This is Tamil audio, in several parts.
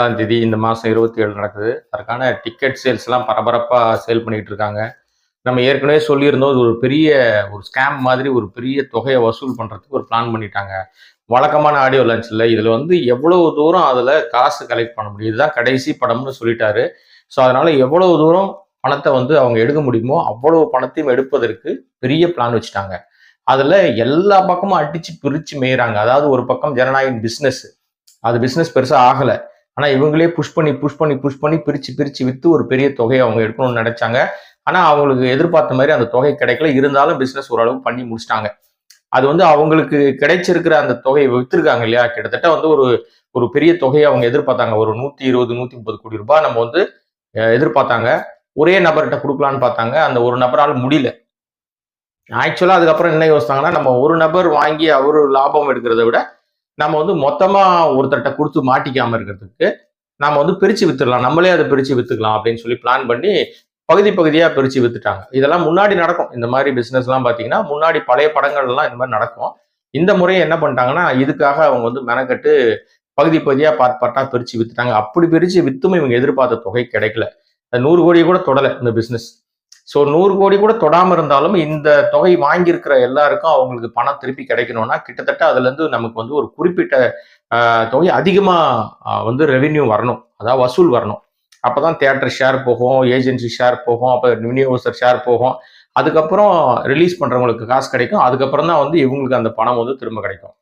பத்தாம் தேதி இந்த மாதம் இருபத்தி ஏழு நடக்குது. அதற்கான டிக்கெட் சேல்ஸ்லாம் பரபரப்பாக சேல் பண்ணிட்டு இருக்காங்க. நம்ம ஏற்கனவே சொல்லியிருந்தோம் இது ஒரு பெரிய ஒரு ஸ்கேம் மாதிரி ஒரு பெரிய தொகையை வசூல் பண்ணுறதுக்கு ஒரு பிளான் பண்ணிட்டாங்க. வழக்கமான ஆடியோ லான்ச்சில் இதில் வந்து எவ்வளவு தூரம் அதில் காசு கலெக்ட் பண்ண முடியும்? இதுதான் கடைசி படம்னு சொல்லிட்டாரு. ஸோ அதனால் எவ்வளவு தூரம் பணத்தை வந்து அவங்க எடுக்க முடியுமோ அவ்வளவு பணத்தையும் எடுப்பதற்கு பெரிய பிளான் வச்சுட்டாங்க. அதில் எல்லா பக்கமும் அடித்து பிரித்து மேயிறாங்க. அதாவது ஒரு பக்கம் ஜனநாயகம் பிஸ்னஸ் அது பிஸ்னஸ் பெருசாக ஆகலை. ஆனால் இவங்களே புஷ் பண்ணி புஷ் பண்ணி புஷ் பண்ணி பிரித்து பிரித்து விற்று ஒரு பெரிய தொகையை அவங்க எடுக்கணும்னு நினைச்சாங்க. ஆனால் அவங்களுக்கு எதிர்பார்த்த மாதிரி அந்த தொகை கிடைக்கல. இருந்தாலும் பிஸ்னஸ் ஓரளவு பண்ணி முடிச்சிட்டாங்க. அது வந்து அவங்களுக்கு கிடைச்சிருக்கிற அந்த தொகையை விற்றுருக்காங்க இல்லையா? கிட்டத்தட்ட வந்து ஒரு ஒரு பெரிய தொகையை அவங்க எதிர்பார்த்தாங்க. ஒரு நூற்றி இருபது நூற்றி முப்பது கோடி ரூபாய் நம்ம வந்து எதிர்பார்த்தாங்க. ஒரே நபர்கிட்ட கொடுக்கலான்னு பார்த்தாங்க. அந்த ஒரு நபரால் முடியல. ஆக்சுவலாக அதுக்கப்புறம் என்ன யோசிச்சாங்கன்னா நம்ம ஒரு நபர் வாங்கி அவர் லாபம் எடுக்கிறத விட நம்ம வந்து மொத்தமாக ஒருத்தர்கிட்ட கொடுத்து மாட்டிக்காமல் இருக்கிறதுக்கு நம்ம வந்து பிரித்து வித்துடலாம். நம்மளே அதை பிரித்து வித்துக்கலாம் அப்படின்னு சொல்லி பிளான் பண்ணி பகுதி பகுதியாக பிரித்து வித்துட்டாங்க. இதெல்லாம் முன்னாடி நடக்கும். இந்த மாதிரி பிஸ்னஸ்லாம் பார்த்தீங்கன்னா முன்னாடி பழைய படங்கள்லாம் இந்த மாதிரி நடக்கும். இந்த முறையை என்ன பண்ணிட்டாங்கன்னா இதுக்காக அவங்க வந்து மெனக்கட்டு பகுதி பகுதியாக பார்ட் பார்ட்டாக பிரித்து வித்துட்டாங்க. அப்படி பிரித்து வித்தும் இவங்க எதிர்பார்த்த தொகை கிடைக்கல. இந்த நூறு கோடியை கூட தொடலை இந்த பிஸ்னஸ் ஸோ நூறு கோடி கூட தொடாமல் இருந்தாலும் இந்த தொகை வாங்கியிருக்கிற எல்லாருக்கும் அவங்களுக்கு பணம் திருப்பி கிடைக்கணும்னா கிட்டத்தட்ட அதுலேருந்து நமக்கு வந்து ஒரு குறிப்பிட்ட தொகை அதிகமாக வந்து ரெவின்யூ வரணும். அதாவது வசூல் வரணும். அப்பதான் தியேட்டர் ஷேர் போகும் ஏஜென்சி ஷேர் போகும் அப்போ விநியோகஸ்தர் ஷேர் போகும். அதுக்கப்புறம் ரிலீஸ் பண்ணுறவங்களுக்கு காசு கிடைக்கும். அதுக்கப்புறம் தான் வந்து இவங்களுக்கு அந்த பணம் வந்து திரும்ப கிடைக்கும்.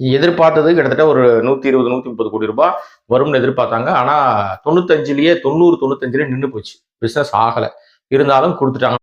எதிர்பார்த்தது கிட்டத்தட்ட ஒரு நூற்றி இருபது நூற்றி முப்பது கோடி ரூபாய் வரும்னு எதிர்பார்த்தாங்க. ஆனால் தொண்ணூத்தஞ்சிலேயே தொண்ணூறு தொண்ணூத்தஞ்சிலேயே நின்று போச்சு. பிஸ்னஸ் ஆகலை. இருந்தாலும் கொடுத்துட்டாங்க.